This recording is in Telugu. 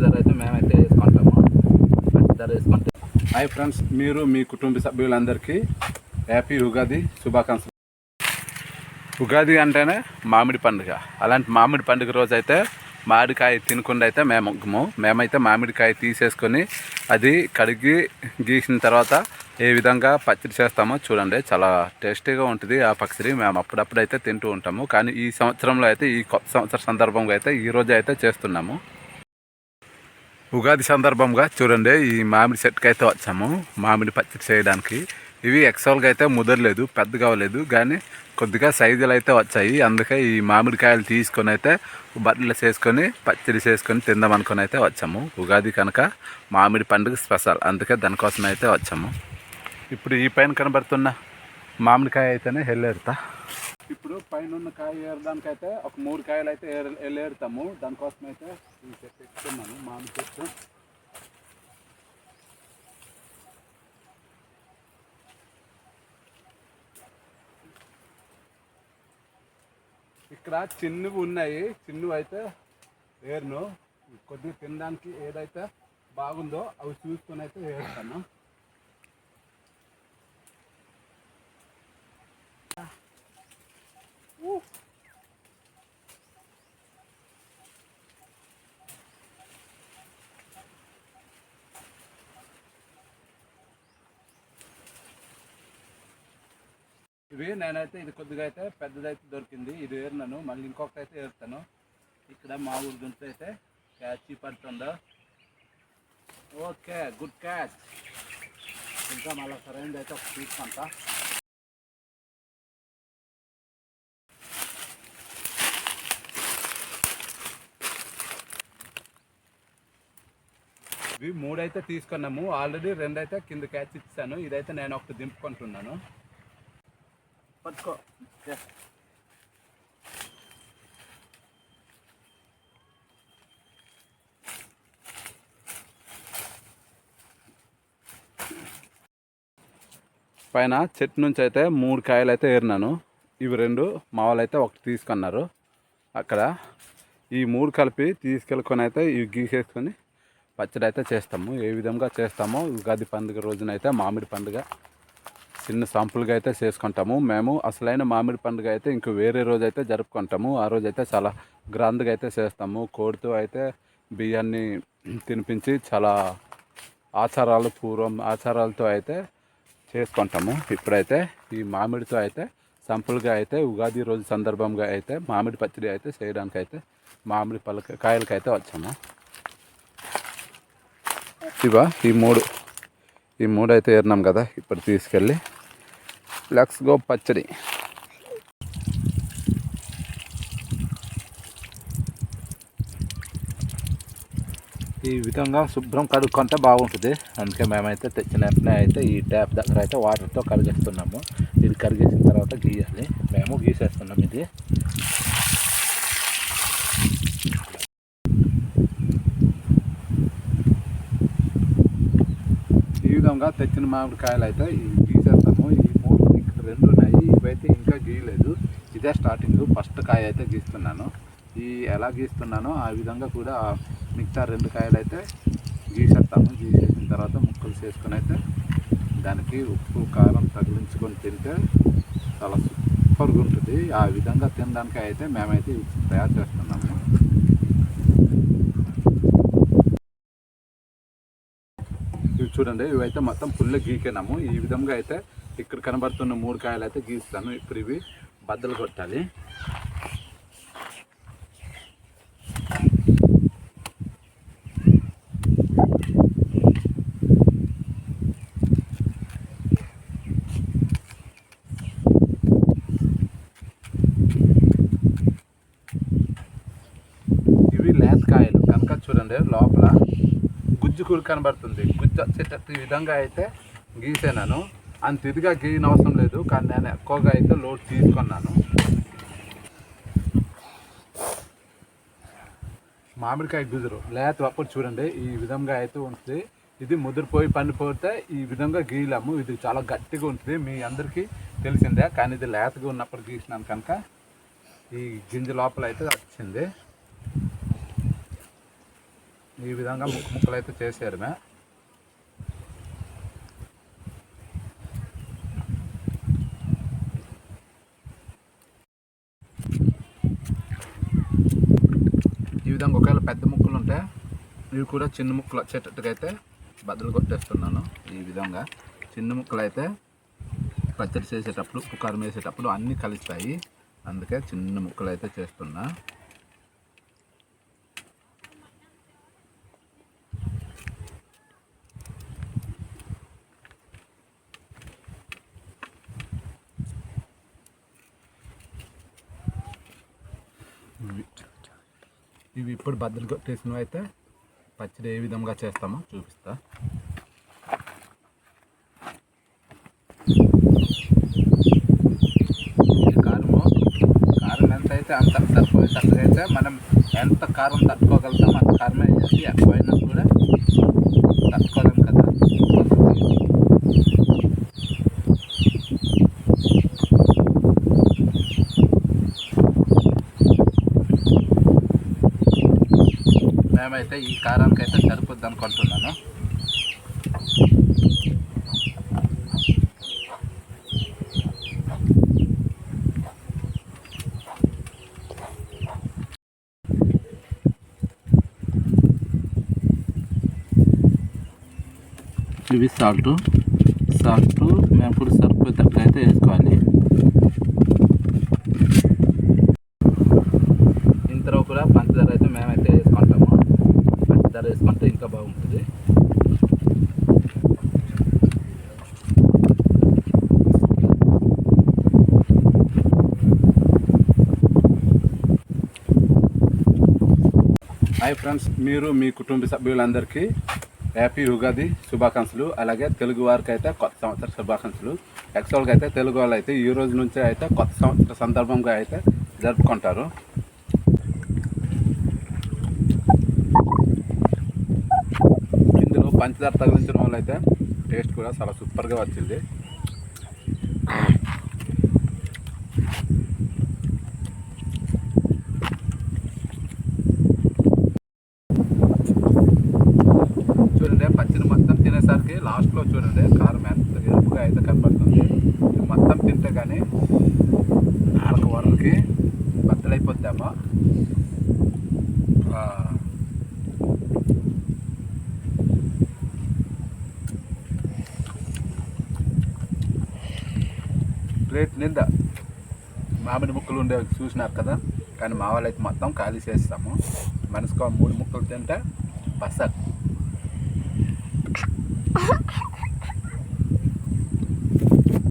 ధర అయితే మేమైతే వేసుకుంటాము. పంచదార వేసుకుంటే. హాయ్ ఫ్రెండ్స్ మీరు మీ కుటుంబ సభ్యులందరికీ హ్యాపీ ఉగాది శుభాకాంక్షలు. ఉగాది అంటేనే మామిడి పండుగ. అలాంటి మామిడి పండుగ రోజు అయితే మామిడికాయ తినకుండా అయితే మేము మేమైతే మామిడికాయ తీసేసుకొని అది కడిగి గీసిన తర్వాత ఏ విధంగా పచ్చడి చేస్తామో చూడండి. చాలా టేస్టీగా ఉంటుంది ఆ పచ్చడి. మేము అప్పుడప్పుడు అయితే తింటూ ఉంటాము. కానీ ఈ సంవత్సరంలో అయితే ఈ కొత్త సంవత్సర సందర్భంగా అయితే ఈ రోజు అయితే చేస్తున్నాము. ఉగాది సందర్భంగా చూడండి ఈ మామిడి చెట్టుకి అయితే వచ్చాము. మామిడి పచ్చడి చేయడానికి. ఇవి ఎక్సల్గా అయితే ముదరలేదు పెద్దగా అవ్వలేదు కానీ కొద్దిగా సైజులు అయితే వచ్చాయి. అందుకే ఈ మామిడికాయలు తీసుకొని అయితే బట్టలు చేసుకొని పచ్చడి చేసుకొని తిందాం అనుకొని అయితే వచ్చాము. ఉగాది కనుక మామిడి పండుగ స్పెషల్ అందుకే దానికోసం అయితే వచ్చాము. ఇప్పుడు ఈ పైన కనబడుతున్న మామిడికాయ అయితేనే హెల్లేరుతా ఇప్పుడు పైన ఉన్న కాయ ఏరడానికి అయితే ఒక మూడు కాయలు అయితే ఎల్లేరుతాము దానికోసం అయితే ఈ చెట్టు ఎక్కుతున్నాను మామిడి చెట్టు ఇక్కడ చిన్నవి ఉన్నాయి చిన్నవి అయితే ఏరును కొద్దిగా తినడానికి ఏదైతే బాగుందో అవి చూసుకొని అయితే ఏరుతాను ఇవి నేనైతే ఇది కొద్దిగా అయితే పెద్దదైతే దొరికింది. ఇది ఏరినాను. మళ్ళీ ఇంకొకటి అయితే ఏరుతాను. ఇక్కడ మా ఊరి గుంట అయితే క్యాచ్ పడుతుందా? Okay good catch. ఇంకా మళ్ళీ సరైనది అయితే ఒక తీసుకుంటా. ఇవి మూడైతే తీసుకున్నాము. ఆల్రెడీ రెండైతే కింద క్యాచ్ ఇచ్చాను. ఇదైతే నేను ఒకటి దింపుకుంటున్నాను. పట్టుకో. పైన చెట్టు నుంచి అయితే మూడు కాయలు అయితే ఏరినాను. ఇవి రెండు మా వాళ్ళు అయితే ఒకటి తీసుకున్నారు. అక్కడ ఈ మూడు కలిపి తీసుకెళ్ళుకొని అయితే ఇవి గీసేసుకొని పచ్చడి అయితే చేస్తాము. ఏ విధంగా చేస్తామో ఉగాది పండుగ రోజునైతే మామిడి పండుగ. చిన్న సాంపుల్గా అయితే చేసుకుంటాము. మేము అసలైన మామిడి పండుగ అయితే ఇంక వేరే రోజు అయితే జరుపుకుంటాము. ఆ రోజు అయితే చాలా గ్రాండ్గా అయితే చేస్తాము. కోడితో అయితే బియ్యాన్ని తినిపించి చాలా ఆచారాలు పూర్వం ఆచారాలతో అయితే చేసుకుంటాము. ఇప్పుడైతే ఈ మామిడితో అయితే సంపుల్గా అయితే ఉగాది రోజు సందర్భంగా అయితే మామిడి పచ్చడి అయితే చేయడానికి అయితే మామిడి పలక కాయలకైతే వచ్చాము. ఇవా ఈ మూడు ఈ మూడు అయితే ఏరినాం కదా ఇప్పుడు తీసుకెళ్ళి లెక్స్ గో పచ్చడి. ఈ విధంగా శుభ్రం కడుక్కుంటే బాగుంటుంది. అందుకే మేమైతే తెచ్చిన వెంటనే అయితే ఈ ట్యాప్ దగ్గర అయితే వాటర్తో కడిగేస్తున్నాము. ఇది కడిగేసిన తర్వాత గీయాలి. మేము గీసేస్తున్నాం ఇది. ఈ విధంగా తెచ్చిన మామిడికాయలు అయితే ఇవి గీసేస్తాము ఈ మూడు ఇక్కడ రెండు ఉన్నాయి ఇవైతే ఇంకా గీయలేదు. ఇదే స్టార్టింగ్ ఫస్ట్ కాయ అయితే గీస్తున్నాను. ఈ ఎలా గీస్తున్నానో ఆ విధంగా కూడా మిగతా రెండు కాయలు అయితే గీసేస్తాము గీసేసిన తర్వాత ముక్కలు చేసుకొని అయితే దానికి ఉప్పు కారం తగిలించుకొని తింటే చాలా సూపర్గా ఉంటుంది. ఆ విధంగా తినడానికి అయితే మేమైతే తయారు చేస్తున్నాము. ఇవి చూడండి ఇవైతే మొత్తం ఫుల్ గీకినాము. ఈ విధంగా అయితే ఇక్కడ కనబడుతున్న మూడు కాయలు అయితే గీస్తాను. ఇప్పుడు ఇవి బద్దలు కొట్టాలి. ఇవి లేతకాయలు కనుక చూడండి లోపల గుజ్జు కూడా కనబడుతుంది. గుజ్జు వచ్చేటట్టు ఈ విధంగా అయితే గీసాను. అంత ఇదిగా గీయన అవసరం లేదు కానీ నేను ఎక్కువగా అయితే లోడ్ తీసుకున్నాను. మామిడికాయ గుజరు లేత అప్పుడు చూడండి ఈ విధంగా అయితే ఉంటుంది. ఇది ముదిరిపోయి పండిపోతే ఈ విధంగా గీయలేము. ఇది చాలా గట్టిగా ఉంటుంది మీ అందరికీ తెలిసిందే కానీ ఇది లేతగా ఉన్నప్పుడు గీసినాను కనుక ఈ గింజ లోపల అయితే వచ్చింది. ఈ విధంగా ముక్క ముక్కలు అయితే చేశారు మే విధంగా ఒకవేళ పెద్ద ముక్కలు ఉంటే ఇవి కూడా చిన్న ముక్కలు వచ్చేటట్టుగా అయితే బద్దలు కొట్టేస్తున్నాను ఈ విధంగా. చిన్న ముక్కలు అయితే పచ్చడి చేసేటప్పుడు ఉప్పు కారం వేసేటప్పుడు అన్నీ కలుస్తాయి. అందుకే చిన్న ముక్కలు అయితే చేస్తున్నా ఇవి ఇవి ఇప్పుడు బద్దలు కొట్టేసినవి అయితే పచ్చడి ఏ విధంగా చేస్తామో చూపిస్తా. కారము. కారం ఎంత అయితే అంత సరిపోయేటట్టుగా అయితే మనం ఎంత కారం తట్టుకోగలుగుతాం అంత కారమే వేసి ఎక్కువైనా కూడా తట్టుకోలేం కదా మేమైతే ఈ కారానికి అయితే సరిపోద్ది అనుకుంటున్నాను. ఇవి సాల్ట్. సాల్ట్ మేము కూడా సరిపోయేటట్టుగా అయితే వేసుకోవాలి ఇంతలో కూడా పంచదార అయితే మేమైతే వేసుకుంటాము పంచదార వేసుకుంటే ఇంకా బాగుంటుంది హాయ్ ఫ్రెండ్స్ మీరు మీ కుటుంబ సభ్యులందరికీ హ్యాపీ ఉగాది శుభాకాంక్షలు. అలాగే తెలుగు వారికి అయితే కొత్త సంవత్సర శుభాకాంక్షలు. యాక్చువల్గా అయితే తెలుగు వాళ్ళు అయితే ఈ రోజు నుంచే అయితే కొత్త సంవత్సర సందర్భంగా అయితే జరుపుకుంటారు. ఇందులో పంచదార తగిలించిన వాళ్ళు అయితే టేస్ట్ కూడా చాలా సూపర్గా వచ్చింది చూడండి పచ్చడి మొత్తం తినేసరికి లాస్ట్లో చూడండి కారం ఎంత ఎరుపుగా అయితే కనబడుతుంది ఇది మొత్తం తింటే కానీ నాలుగు వరలకి బద్దలైపోద్దామా? ప్లేట్ నిండా. మామిడి ముక్కలు ఉండేవి చూసినారు కదా? కానీ మా వాళ్ళు అయితే మొత్తం ఖాళీ చేస్తాము మనసుకు మూడు ముక్కలు తింటే బస్సాకు